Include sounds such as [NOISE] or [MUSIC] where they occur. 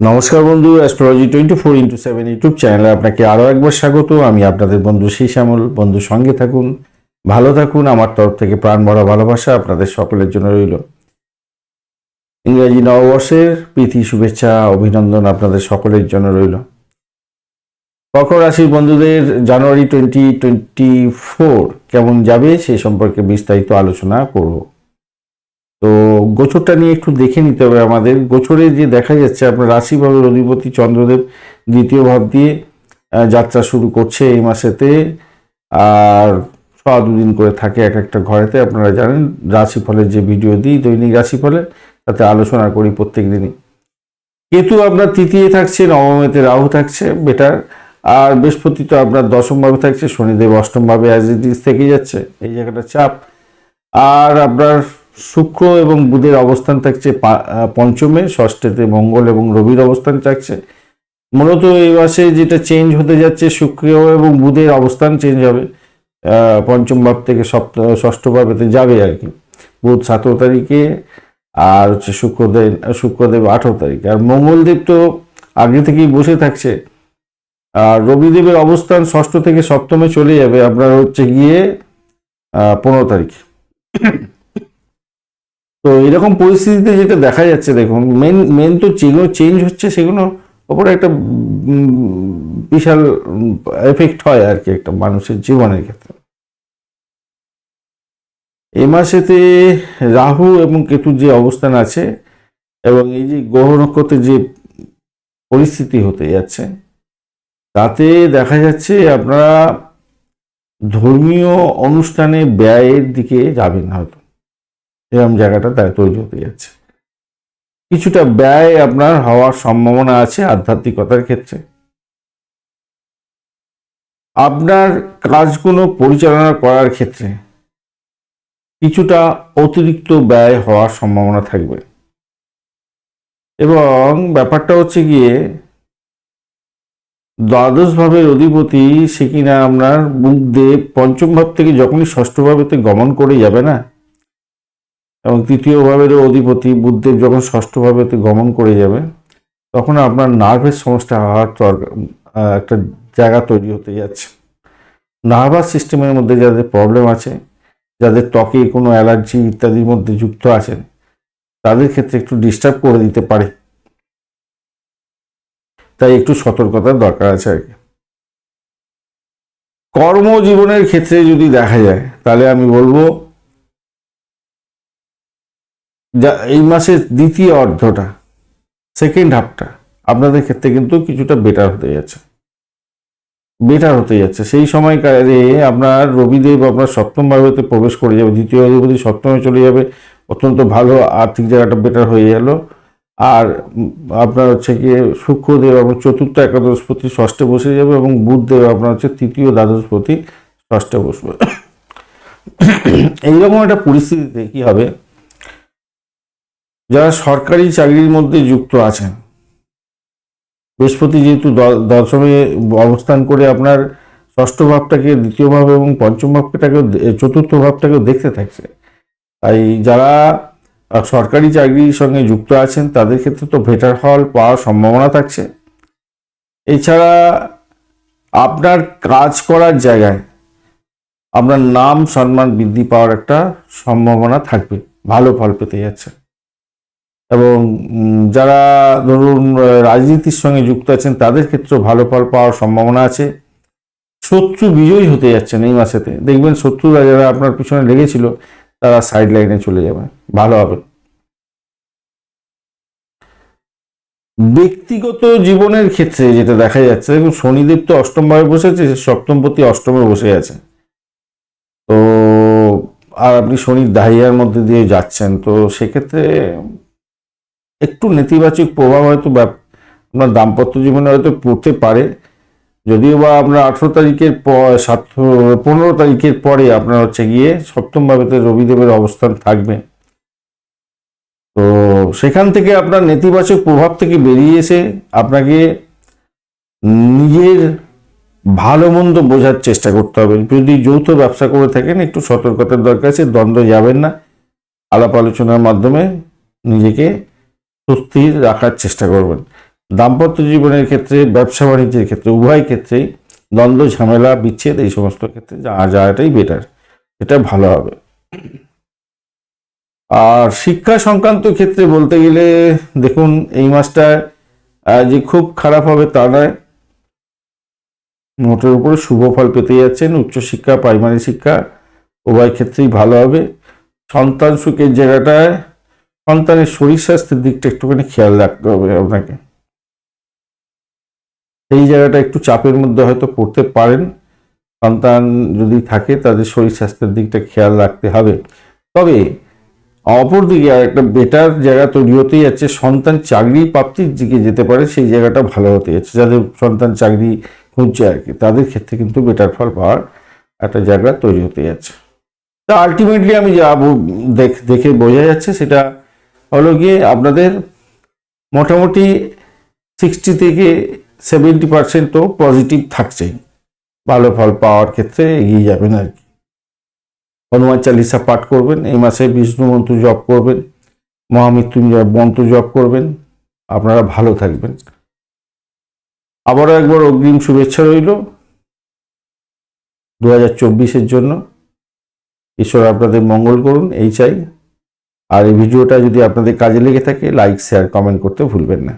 নমস্কার বন্ধু astrology twenty four into seven YouTube চ্যানেলে আপনাকে আরও একবার স্বাগত। আমি আপনাদের বন্ধু শ্রী শ্যামল বন্ধু, সঙ্গে থাকুন, ভালো থাকুন। আমার তরফ থেকে প্রাণ ভরা ভালোবাসা আপনাদের সকলের জন্য রইল। ইংরাজি নববর্ষের প্রীতি, শুভেচ্ছা, অভিনন্দন আপনাদের সকলের জন্য রইল। কর্কট রাশির বন্ধুদের জানুয়ারি টোয়েন্টি টোয়েন্টি ফোর কেমন যাবে সে সম্পর্কে বিস্তারিত আলোচনা করব। তো গোচরটা নিয়ে একটু দেখে নিতে হবে আমাদের। গোচরে যে দেখা যাচ্ছে, আপনার রাশিভাবে অধিপতি চন্দ্রদেব দ্বিতীয় ভাব দিয়ে যাত্রা শুরু করছে এই মাসেতে। আর ছ দুদিন করে থাকে এক একটা ঘরেতে, আপনারা জানেন রাশিফলের যে ভিডিও দিই, দৈনিক রাশিফলে তাতে আলোচনা করি প্রত্যেক দিনই। কেতু আপনার তৃতীয় থাকছে, নবমেতে রাহু থাকছে, বেটার। আর বৃহস্পতি তো আপনার দশম ভাবে থাকছে, শনিদেব অষ্টমভাবে অ্যাজ ইট ইজ থেকে যাচ্ছে, এই জায়গাটা চাপ। আর আপনার শুক্র এবং বুধের অবস্থান থাকছে পঞ্চমে, ষষ্ঠেতে মঙ্গল এবং রবির অবস্থান থাকছে। মূলত এই মাসে যেটা চেঞ্জ হতে যাচ্ছে, শুক্র এবং বুধের অবস্থান চেঞ্জ হবে। পঞ্চম ভাব থেকে সপ্ত, ষষ্ঠ ভাবেতে যাবে আর কি। বুধ সতেরো তারিখে আর হচ্ছে শুক্রদেব শুক্রদেব আঠেরো তারিখে। আর মঙ্গলদেব তো আগে থেকেই বসে থাকছে। আর রবিদেবের অবস্থান ষষ্ঠ থেকে সপ্তমে চলে যাবে। আপনার হচ্ছে গিয়ে পনেরো তারিখে। তো এরকম পরিস্থিতিতে যেটা দেখা যাচ্ছে, দেখুন মেন মেন তো যেগুলো চেঞ্জ হচ্ছে সেগুলো ওপরে একটা বিশাল এফেক্ট হয় আর কি একটা মানুষের জীবনের ক্ষেত্রে। এ মাসেতে রাহু এবং কেতুর যে অবস্থান আছে এবং এই যে গ্রহ নক্ষত্রের যে পরিস্থিতি হতে যাচ্ছে, তাতে দেখা যাচ্ছে আপনারা ধর্মীয় অনুষ্ঠানে ব্যয়ের দিকে যাবেন হয়তো। এরকম জায়গাটা তাই তৈরি হতে যাচ্ছে। কিছুটা ব্যয় আপনার হওয়ার সম্ভাবনা আছে আধ্যাত্মিকতার ক্ষেত্রে। আপনার কাজগুলো পরিচালনা করার ক্ষেত্রে কিছুটা অতিরিক্ত ব্যয় হওয়ার সম্ভাবনা থাকবে। এবং ব্যাপারটা হচ্ছে গিয়ে দ্বাদশ ভাবের অধিপতি সে কিনা আপনার বুধদেব পঞ্চম ভাব থেকে যখনই ষষ্ঠ ভাবেতে গমন করে যাবে না এবং তৃতীয় ভাবেরও অধিপতি বুধদেব যখন ষষ্ঠ ভাবেতে গমন করে যাবে, তখন আপনার নার্ভের সমস্যা হওয়ার দরকার একটা জায়গা তৈরি হতে যাচ্ছে। নার্ভাস সিস্টেমের মধ্যে যাদের প্রবলেম আছে, যাদের ত্বকে কোনো অ্যালার্জি ইত্যাদির মধ্যে যুক্ত আছেন, তাদের ক্ষেত্রে একটু ডিস্টার্ব করে দিতে পারে। তাই একটু সতর্কতার দরকার আছে আর কি। কর্মজীবনের ক্ষেত্রে যদি দেখা যায়, তাহলে আমি বলব যা, এই মাসের দ্বিতীয় অর্ধটা সেকেন্ড হাফটা আপনাদের ক্ষেত্রে কিন্তু কিছুটা বেটার হতে যাচ্ছে। বেটার হতে যাচ্ছে। সেই সময়কালে আপনার রবিদেব আপনার সপ্তম ভাবেতে প্রবেশ করে যাবে, দ্বিতীয় অধিপতি সপ্তমে চলে যাবে। অত্যন্ত ভালো আর্থিক জায়গাটা বেটার হয়ে গেল। আর আপনার হচ্ছে গিয়ে শুক্রদেব আপনার চতুর্থ একাদশপতি ষষ্ঠে বসে যাবে এবং বুধদেব আপনার হচ্ছে তৃতীয় দ্বাদশপতি ষষ্ঠে বসবে। [COUGHS] এইরকম একটা পরিস্থিতিতে কী হবে যারা সরকারি চাকরির মধ্যে যুক্ত আছেন, বৃহস্পতি যেহেতু দশমে অবস্থান করে আপনার ষষ্ঠ ভাবটাকে, দ্বিতীয় ভাব এবং পঞ্চম ভাবটাকেও, চতুর্থ ভাবটাকেও দেখতে থাকছে। তাই যারা সরকারি চাকরির সঙ্গে যুক্ত আছেন, তাদের ক্ষেত্রে তো ভেটার হল পাওয়ার সম্ভাবনা থাকছে। এছাড়া আপনার কাজ করার জায়গায় আপনার নাম, সম্মান বৃদ্ধি পাওয়ার একটা সম্ভাবনা থাকবে, ভালো ফল পেতে যাচ্ছে। এবং যারা ধরুন রাজনীতির সঙ্গে যুক্ত আছেন, তাদের ক্ষেত্রেও ভালো ফল পাওয়ার সম্ভাবনা আছে। শত্রু বিজয়ী হতে যাচ্ছেন এই মাসেতে। দেখবেন শত্রুরা যারা আপনার পিছনে লেগেছিল, তারা সাইড লাইনে চলে যাবে। ভালো হবে। ব্যক্তিগত জীবনের ক্ষেত্রে যেটা দেখা যাচ্ছে, দেখুন, শনিদেব তো অষ্টম ভাবে বসেছে সপ্তমপতি অষ্টমে বসে আছে। তো, আর আপনি শনির দাহিয়ার মধ্যে দিয়ে যাচ্ছেন, তো সেক্ষেত্রে একটু নেতিবাচক প্রভাব হয়তো আপনার দাম্পত্য জীবনে হয়তো পড়তে পারে। যদিও বা আপনার আঠেরো তারিখের পর সাত, পনেরো তারিখের পরে আপনার হচ্ছে গিয়ে সপ্তম ভাবেতে রবিদেবের অবস্থান থাকবে। তো সেখান থেকে আপনার নেতিবাচক প্রভাব থেকে বেরিয়ে এসে আপনাকে নিজের ভালো মন্দ বোঝার চেষ্টা করতে হবে। যদি যৌথ ব্যবসা করে থাকেন, একটু সতর্কতার দরকার আছে, দ্বন্দ্ব যাবেন না। আলাপ আলোচনার মাধ্যমে নিজেকে সুস্থির রাখার চেষ্টা করবেন। দাম্পত্য জীবনের ক্ষেত্রে, ব্যবসা বাণিজ্যের ক্ষেত্রে, উভয় ক্ষেত্রেই দ্বন্দ্ব, ঝামেলা, বিচ্ছেদ এই সমস্ত ক্ষেত্রে যাওয়াটাই বেটার এটা ভালো হবে। আর শিক্ষা সংক্রান্ত ক্ষেত্রে বলতে গেলে, দেখুন, এই মাসটা যে খুব খারাপ হবে তা নয়। মোটের উপরে শুভ ফল পেতে যাচ্ছেন উচ্চশিক্ষা প্রাইমারি শিক্ষা, উভয় ক্ষেত্রেই ভালো হবে। সন্তান সুখের জায়গাটায় সন্তানের শরীর স্বাস্থ্যের দিকটা একটুখানি খেয়াল রাখতে হবে আপনাকে। সেই জায়গাটা একটু চাপের মধ্যে হয়তো পড়তে পারেন। সন্তান যদি থাকে, তাদের শরীর স্বাস্থ্যের দিকটা খেয়াল রাখতে হবে। তবে অপরদিকে আর একটা বেটার জায়গা তৈরি হতেই যাচ্ছে, সন্তান চাকরি প্রাপ্তির দিকে যেতে পারে, সেই জায়গাটা ভালো হতে যাচ্ছে। যাদের সন্তান চাকরি খুঁজছে আর কি, তাদের ক্ষেত্রে কিন্তু বেটার ফল পাওয়ার একটা জায়গা তৈরি হতে যাচ্ছে। তা আলটিমেটলি আমি যা দেখে বোঝা যাচ্ছে, সেটা হলো গিয়ে আপনাদের মোটামুটি সিক্সটি থেকে সেভেন্টি পার্সেন্ট তো পজিটিভ থাকছেই। ভালো ফল পাওয়ার ক্ষেত্রে এগিয়ে যাবেন আর কি। হনুমান চালিসা পাঠ করবেন, এই মাসে বিষ্ণু মন্ত্র জপ করবেন, মহামৃত্যুঞ্জয় মন্ত্র জপ করবেন, আপনারা ভালো থাকবেন। আবারও একবার অগ্রিম শুভেচ্ছা রইল দু হাজার চব্বিশের জন্য। ঈশ্বর আপনাদের মঙ্গল করুন, এই চাই। আর এই ভিডিওটা যদি আপনাদের কাজে লেগে থাকে লাইক শেয়ার কমেন্ট করতে ভুলবেন না।